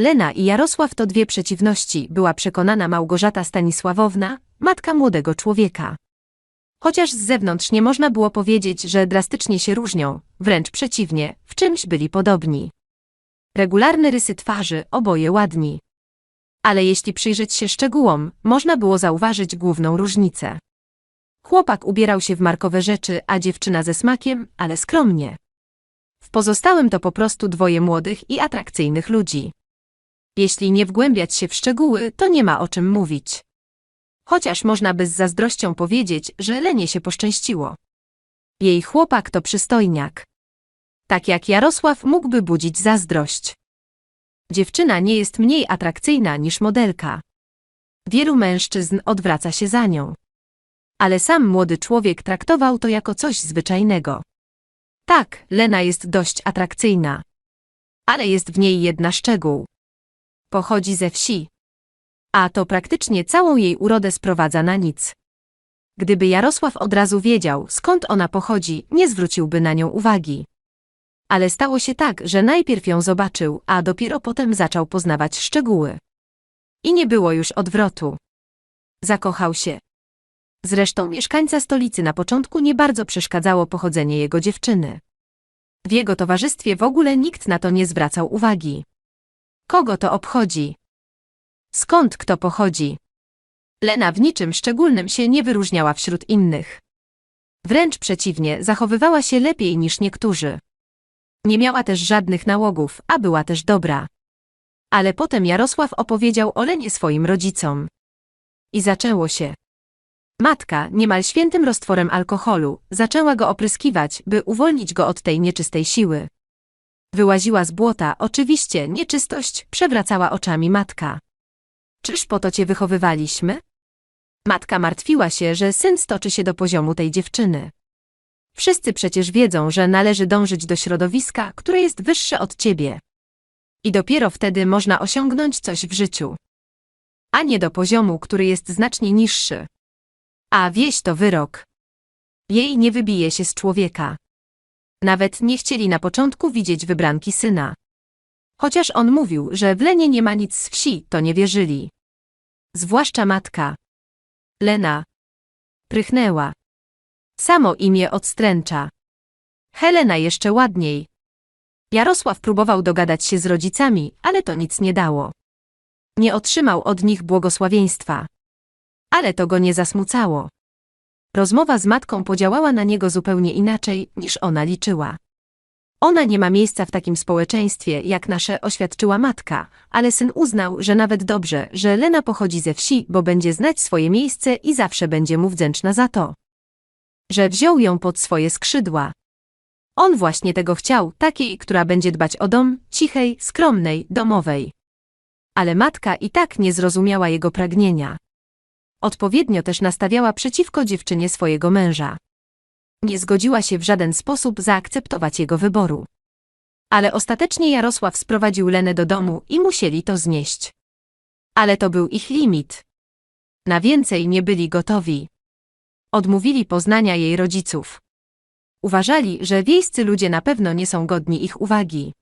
Lena i Jarosław to dwie przeciwności, była przekonana Małgorzata Stanisławowna, matka młodego człowieka. Chociaż z zewnątrz nie można było powiedzieć, że drastycznie się różnią, wręcz przeciwnie, w czymś byli podobni. Regularne rysy twarzy, oboje ładni. Ale jeśli przyjrzeć się szczegółom, można było zauważyć główną różnicę. Chłopak ubierał się w markowe rzeczy, a dziewczyna ze smakiem, ale skromnie. W pozostałym to po prostu dwoje młodych i atrakcyjnych ludzi. Jeśli nie wgłębiać się w szczegóły, to nie ma o czym mówić. Chociaż można by z zazdrością powiedzieć, że Lenie się poszczęściło. Jej chłopak to przystojniak. Tak jak Jarosław mógłby budzić zazdrość. Dziewczyna nie jest mniej atrakcyjna niż modelka. Wielu mężczyzn odwraca się za nią. Ale sam młody człowiek traktował to jako coś zwyczajnego. Tak, Lena jest dość atrakcyjna. Ale jest w niej jedna szczegół. Pochodzi ze wsi. A to praktycznie całą jej urodę sprowadza na nic. Gdyby Jarosław od razu wiedział, skąd ona pochodzi, nie zwróciłby na nią uwagi. Ale stało się tak, że najpierw ją zobaczył, a dopiero potem zaczął poznawać szczegóły. I nie było już odwrotu. Zakochał się. Zresztą mieszkańca stolicy na początku nie bardzo przeszkadzało pochodzenie jego dziewczyny. W jego towarzystwie w ogóle nikt na to nie zwracał uwagi. Kogo to obchodzi? Skąd kto pochodzi? Lena w niczym szczególnym się nie wyróżniała wśród innych. Wręcz przeciwnie, zachowywała się lepiej niż niektórzy. Nie miała też żadnych nałogów, a była też dobra. Ale potem Jarosław opowiedział o Lenie swoim rodzicom. I zaczęło się. Matka, niemal świętym roztworem alkoholu, zaczęła go opryskiwać, by uwolnić go od tej nieczystej siły. Wyłaziła z błota, oczywiście, nieczystość, przewracała oczami matka. Czyż po to cię wychowywaliśmy? Matka martwiła się, że syn stoczy się do poziomu tej dziewczyny. Wszyscy przecież wiedzą, że należy dążyć do środowiska, które jest wyższe od ciebie. I dopiero wtedy można osiągnąć coś w życiu. A nie do poziomu, który jest znacznie niższy. A wieś to wyrok. Jej nie wybije się z człowieka. Nawet nie chcieli na początku widzieć wybranki syna. Chociaż on mówił, że w Lenie nie ma nic z wsi, to nie wierzyli. Zwłaszcza matka. Lena. Prychnęła. Samo imię odstręcza. Helena jeszcze ładniej. Jarosław próbował dogadać się z rodzicami, ale to nic nie dało. Nie otrzymał od nich błogosławieństwa. Ale to go nie zasmucało. Rozmowa z matką podziałała na niego zupełnie inaczej, niż ona liczyła. Ona nie ma miejsca w takim społeczeństwie, jak nasze oświadczyła matka, ale syn uznał, że nawet dobrze, że Lena pochodzi ze wsi, bo będzie znać swoje miejsce i zawsze będzie mu wdzięczna za to. Że wziął ją pod swoje skrzydła. On właśnie tego chciał, takiej, która będzie dbać o dom, cichej, skromnej, domowej. Ale matka i tak nie zrozumiała jego pragnienia. Odpowiednio też nastawiała przeciwko dziewczynie swojego męża. Nie zgodziła się w żaden sposób zaakceptować jego wyboru. Ale ostatecznie Jarosław sprowadził Lenę do domu i musieli to znieść. Ale to był ich limit. Na więcej nie byli gotowi. Odmówili poznania jej rodziców. Uważali, że wiejscy ludzie na pewno nie są godni ich uwagi.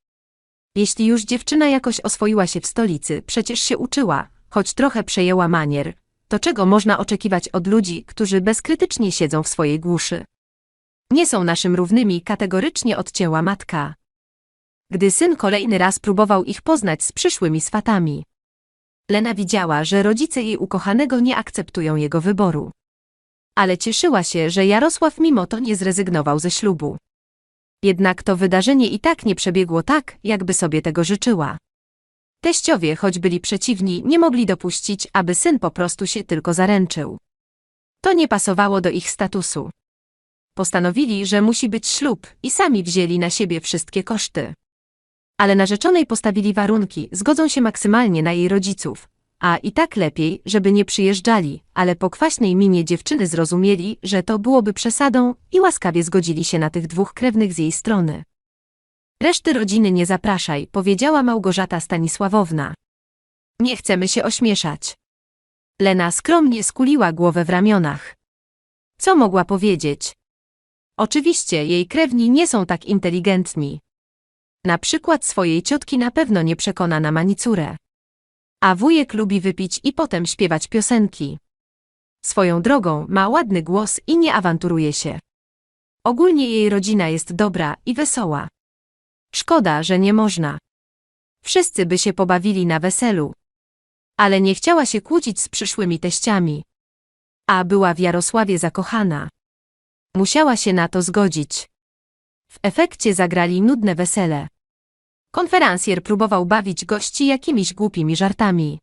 Jeśli już dziewczyna jakoś oswoiła się w stolicy, przecież się uczyła, choć trochę przejęła manier, to czego można oczekiwać od ludzi, którzy bezkrytycznie siedzą w swojej głuszy? Nie są naszym równymi, kategorycznie odcięła matka. Gdy syn kolejny raz próbował ich poznać z przyszłymi swatami. Lena widziała, że rodzice jej ukochanego nie akceptują jego wyboru. Ale cieszyła się, że Jarosław mimo to nie zrezygnował ze ślubu. Jednak to wydarzenie i tak nie przebiegło tak, jakby sobie tego życzyła. Teściowie, choć byli przeciwni, nie mogli dopuścić, aby syn po prostu się tylko zaręczył. To nie pasowało do ich statusu. Postanowili, że musi być ślub i sami wzięli na siebie wszystkie koszty. Ale narzeczonej postawili warunki, zgodzą się maksymalnie na jej rodziców, a i tak lepiej, żeby nie przyjeżdżali, ale po kwaśnej minie dziewczyny zrozumieli, że to byłoby przesadą i łaskawie zgodzili się na tych dwóch krewnych z jej strony. Reszty rodziny nie zapraszaj, powiedziała Małgorzata Stanisławowna. Nie chcemy się ośmieszać. Lena skromnie skuliła głowę w ramionach. Co mogła powiedzieć? Oczywiście jej krewni nie są tak inteligentni. Na przykład swojej ciotki na pewno nie przekona na manicurę. A wujek lubi wypić i potem śpiewać piosenki. Swoją drogą ma ładny głos i nie awanturuje się. Ogólnie jej rodzina jest dobra i wesoła. Szkoda, że nie można. Wszyscy by się pobawili na weselu. Ale nie chciała się kłócić z przyszłymi teściami. A była w Jarosławie zakochana. Musiała się na to zgodzić. W efekcie zagrali nudne wesele. Konferencjer próbował bawić gości jakimiś głupimi żartami.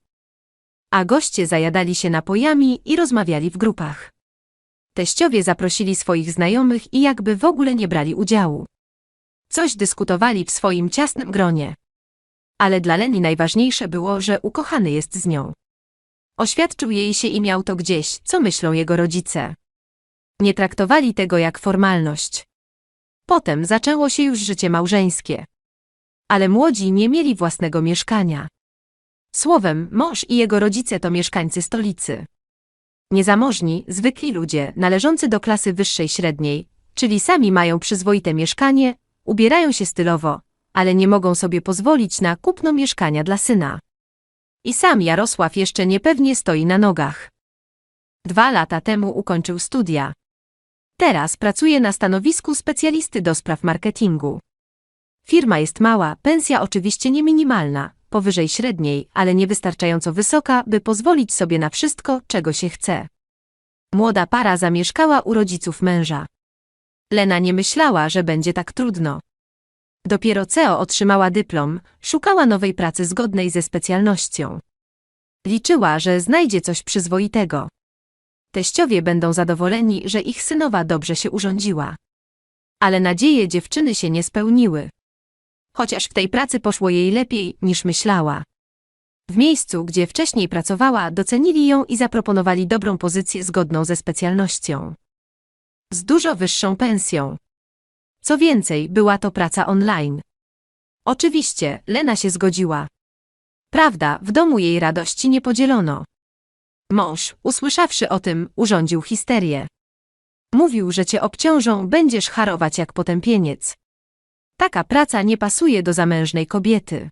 A goście zajadali się napojami i rozmawiali w grupach. Teściowie zaprosili swoich znajomych i jakby w ogóle nie brali udziału. Coś dyskutowali w swoim ciasnym gronie. Ale dla Leni najważniejsze było, że ukochany jest z nią. Oświadczył jej się i miał to gdzieś, co myślą jego rodzice. Nie traktowali tego jak formalność. Potem zaczęło się już życie małżeńskie. Ale młodzi nie mieli własnego mieszkania. Słowem, mąż i jego rodzice to mieszkańcy stolicy. Niezamożni, zwykli ludzie, należący do klasy wyższej średniej, czyli sami mają przyzwoite mieszkanie, ubierają się stylowo, ale nie mogą sobie pozwolić na kupno mieszkania dla syna. I sam Jarosław jeszcze niepewnie stoi na nogach. Dwa lata temu ukończył studia. Teraz pracuje na stanowisku specjalisty do spraw marketingu. Firma jest mała, pensja oczywiście nie minimalna, powyżej średniej, ale niewystarczająco wysoka, by pozwolić sobie na wszystko, czego się chce. Młoda para zamieszkała u rodziców męża. Lena nie myślała, że będzie tak trudno. Dopiero CEO otrzymała dyplom, szukała nowej pracy zgodnej ze specjalnością. Liczyła, że znajdzie coś przyzwoitego. Teściowie będą zadowoleni, że ich synowa dobrze się urządziła. Ale nadzieje dziewczyny się nie spełniły. Chociaż w tej pracy poszło jej lepiej niż myślała. W miejscu, gdzie wcześniej pracowała, docenili ją i zaproponowali dobrą pozycję zgodną ze specjalnością. Z dużo wyższą pensją. Co więcej, była to praca online. Oczywiście, Lena się zgodziła. Prawda, w domu jej radości nie podzielono. Mąż, usłyszawszy o tym, urządził histerię. Mówił, że cię obciążą, będziesz harować jak potępieniec. Taka praca nie pasuje do zamężnej kobiety.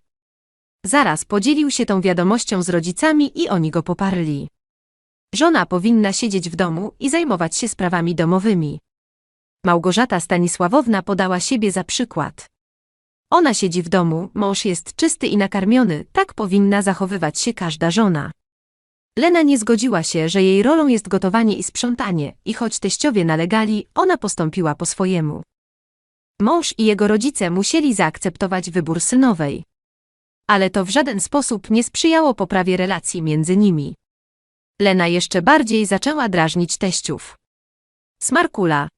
Zaraz podzielił się tą wiadomością z rodzicami i oni go poparli. Żona powinna siedzieć w domu i zajmować się sprawami domowymi. Małgorzata Stanisławowna podała siebie za przykład. Ona siedzi w domu, mąż jest czysty i nakarmiony, tak powinna zachowywać się każda żona. Lena nie zgodziła się, że jej rolą jest gotowanie i sprzątanie, i choć teściowie nalegali, ona postąpiła po swojemu. Mąż i jego rodzice musieli zaakceptować wybór synowej. Ale to w żaden sposób nie sprzyjało poprawie relacji między nimi. Lena jeszcze bardziej zaczęła drażnić teściów. Smarkula.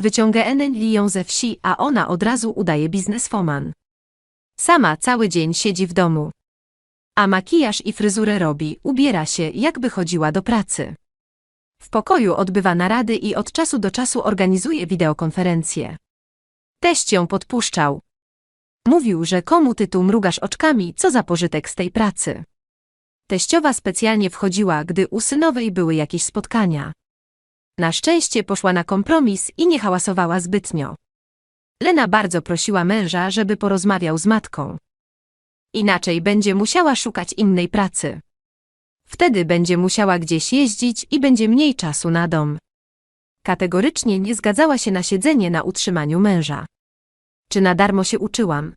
Wyciąga Enen ją ze wsi, a ona od razu udaje bizneswoman. Sama cały dzień siedzi w domu. A makijaż i fryzurę robi, ubiera się, jakby chodziła do pracy. W pokoju odbywa narady i od czasu do czasu organizuje wideokonferencje. Teść ją podpuszczał. Mówił, że komu ty tu mrugasz oczkami, co za pożytek z tej pracy. Teściowa specjalnie wchodziła, gdy u synowej były jakieś spotkania. Na szczęście poszła na kompromis i nie hałasowała zbytnio. Lena bardzo prosiła męża, żeby porozmawiał z matką. Inaczej będzie musiała szukać innej pracy. Wtedy będzie musiała gdzieś jeździć i będzie mniej czasu na dom. Kategorycznie nie zgadzała się na siedzenie na utrzymaniu męża. Czy na darmo się uczyłam?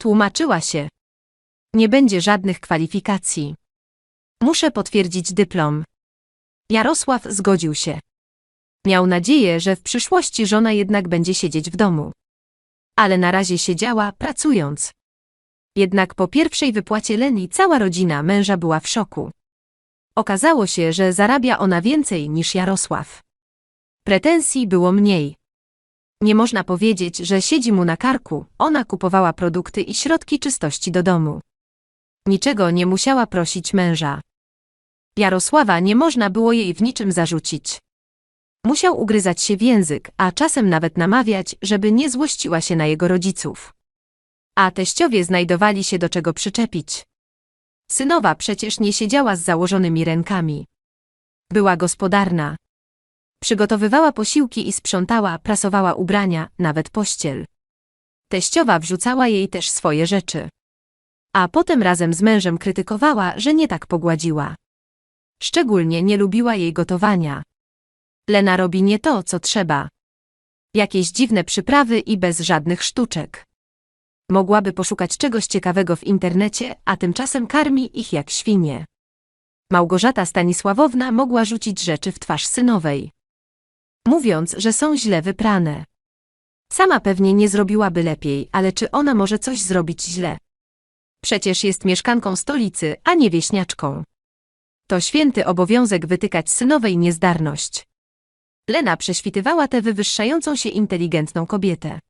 Tłumaczyła się. Nie będzie żadnych kwalifikacji. Muszę potwierdzić dyplom. Jarosław zgodził się. Miał nadzieję, że w przyszłości żona jednak będzie siedzieć w domu. Ale na razie siedziała, pracując. Jednak po pierwszej wypłacie Leni cała rodzina męża była w szoku. Okazało się, że zarabia ona więcej niż Jarosław. Pretensji było mniej. Nie można powiedzieć, że siedzi mu na karku, ona kupowała produkty i środki czystości do domu. Niczego nie musiała prosić męża. Jarosława nie można było jej w niczym zarzucić. Musiał ugryzać się w język, a czasem nawet namawiać, żeby nie złościła się na jego rodziców. A teściowie znajdowali się do czego przyczepić. Synowa przecież nie siedziała z założonymi rękami. Była gospodarna. Przygotowywała posiłki i sprzątała, prasowała ubrania, nawet pościel. Teściowa wrzucała jej też swoje rzeczy. A potem razem z mężem krytykowała, że nie tak pogładziła. Szczególnie nie lubiła jej gotowania. Lena robi nie to, co trzeba. Jakieś dziwne przyprawy i bez żadnych sztuczek. Mogłaby poszukać czegoś ciekawego w internecie, a tymczasem karmi ich jak świnie. Małgorzata Stanisławowna mogła rzucić rzeczy w twarz synowej. Mówiąc, że są źle wyprane. Sama pewnie nie zrobiłaby lepiej, ale czy ona może coś zrobić źle? Przecież jest mieszkanką stolicy, a nie wieśniaczką. To święty obowiązek wytykać synowej niezdarność. Lena prześwitywała tę wywyższającą się inteligentną kobietę.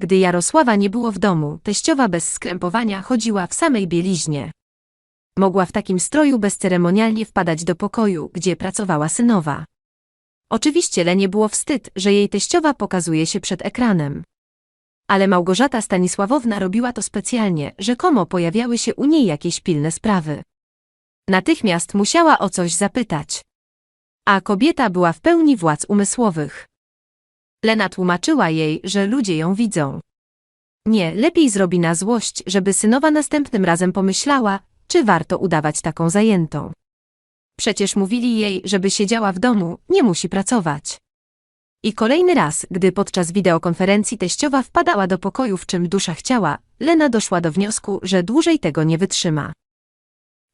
Gdy Jarosława nie było w domu, teściowa bez skrępowania chodziła w samej bieliźnie. Mogła w takim stroju bezceremonialnie wpadać do pokoju, gdzie pracowała synowa. Oczywiście Lenie było wstyd, że jej teściowa pokazuje się przed ekranem. Ale Małgorzata Stanisławowna robiła to specjalnie, rzekomo pojawiały się u niej jakieś pilne sprawy. Natychmiast musiała o coś zapytać. A kobieta była w pełni władz umysłowych. Lena tłumaczyła jej, że ludzie ją widzą. Nie, lepiej zrobi na złość, żeby synowa następnym razem pomyślała, czy warto udawać taką zajętą. Przecież mówili jej, żeby siedziała w domu, nie musi pracować. I kolejny raz, gdy podczas wideokonferencji teściowa wpadała do pokoju w czym dusza chciała, Lena doszła do wniosku, że dłużej tego nie wytrzyma.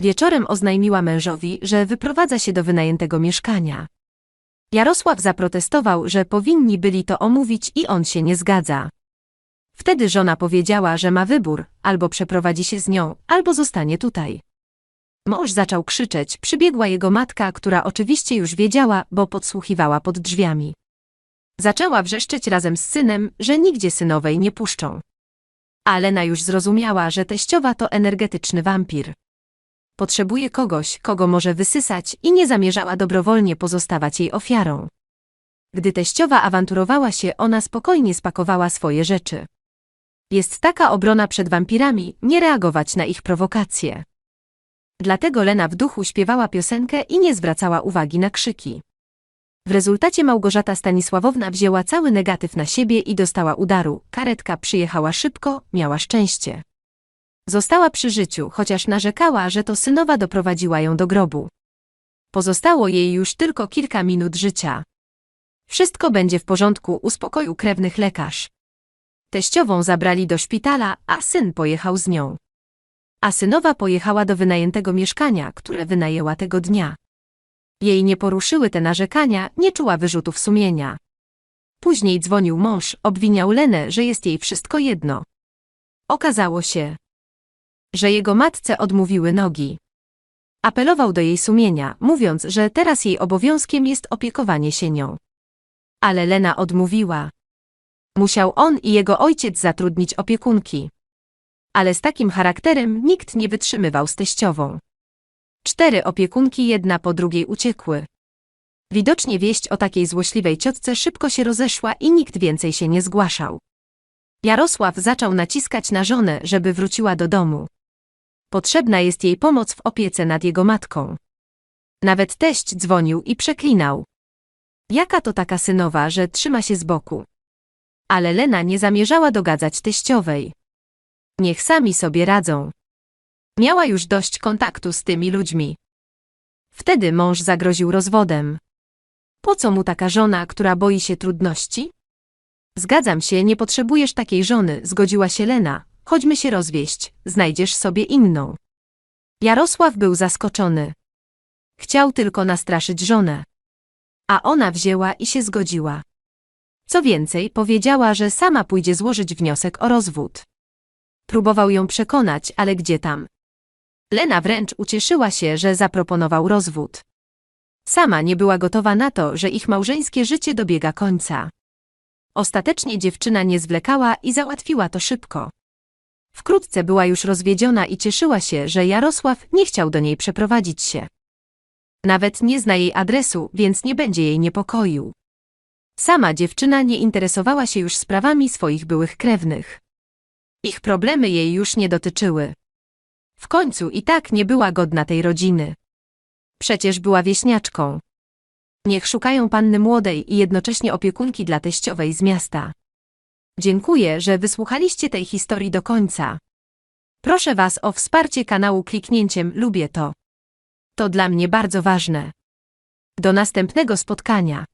Wieczorem oznajmiła mężowi, że wyprowadza się do wynajętego mieszkania. Jarosław zaprotestował, że powinni byli to omówić i on się nie zgadza. Wtedy żona powiedziała, że ma wybór, albo przeprowadzi się z nią, albo zostanie tutaj. Mąż zaczął krzyczeć, przybiegła jego matka, która oczywiście już wiedziała, bo podsłuchiwała pod drzwiami. Zaczęła wrzeszczeć razem z synem, że nigdzie synowej nie puszczą. A Lena już zrozumiała, że teściowa to energetyczny wampir. Potrzebuje kogoś, kogo może wysysać i nie zamierzała dobrowolnie pozostawać jej ofiarą. Gdy teściowa awanturowała się, ona spokojnie spakowała swoje rzeczy. Jest taka obrona przed wampirami, nie reagować na ich prowokacje. Dlatego Lena w duchu śpiewała piosenkę i nie zwracała uwagi na krzyki. W rezultacie Małgorzata Stanisławowna wzięła cały negatyw na siebie i dostała udaru. Karetka przyjechała szybko, miała szczęście. Została przy życiu, chociaż narzekała, że to synowa doprowadziła ją do grobu. Pozostało jej już tylko kilka minut życia. Wszystko będzie w porządku, uspokoił krewnych lekarz. Teściową zabrali do szpitala, a syn pojechał z nią. A synowa pojechała do wynajętego mieszkania, które wynajęła tego dnia. Jej nie poruszyły te narzekania, nie czuła wyrzutów sumienia. Później dzwonił mąż, obwiniał Lenę, że jest jej wszystko jedno. Okazało się, że jego matce odmówiły nogi. Apelował do jej sumienia, mówiąc, że teraz jej obowiązkiem jest opiekowanie się nią. Ale Lena odmówiła. Musiał on i jego ojciec zatrudnić opiekunki. Ale z takim charakterem nikt nie wytrzymywał z teściową. Cztery opiekunki jedna po drugiej uciekły. Widocznie wieść o takiej złośliwej ciotce szybko się rozeszła i nikt więcej się nie zgłaszał. Jarosław zaczął naciskać na żonę, żeby wróciła do domu. Potrzebna jest jej pomoc w opiece nad jego matką. Nawet teść dzwonił i przeklinał. Jaka to taka synowa, że trzyma się z boku? Ale Lena nie zamierzała dogadzać teściowej. Niech sami sobie radzą. Miała już dość kontaktu z tymi ludźmi. Wtedy mąż zagroził rozwodem. Po co mu taka żona, która boi się trudności? Zgadzam się, nie potrzebujesz takiej żony, zgodziła się Lena. Chodźmy się rozwieść, znajdziesz sobie inną. Jarosław był zaskoczony. Chciał tylko nastraszyć żonę. A ona wzięła i się zgodziła. Co więcej, powiedziała, że sama pójdzie złożyć wniosek o rozwód. Próbował ją przekonać, ale gdzie tam? Lena wręcz ucieszyła się, że zaproponował rozwód. Sama nie była gotowa na to, że ich małżeńskie życie dobiega końca. Ostatecznie dziewczyna nie zwlekała i załatwiła to szybko. Wkrótce była już rozwiedziona i cieszyła się, że Jarosław nie chciał do niej przeprowadzić się. Nawet nie zna jej adresu, więc nie będzie jej niepokoił. Sama dziewczyna nie interesowała się już sprawami swoich byłych krewnych. Ich problemy jej już nie dotyczyły. W końcu i tak nie była godna tej rodziny. Przecież była wieśniaczką. Niech szukają panny młodej i jednocześnie opiekunki dla teściowej z miasta. Dziękuję, że wysłuchaliście tej historii do końca. Proszę Was o wsparcie kanału kliknięciem lubię to. To dla mnie bardzo ważne. Do następnego spotkania.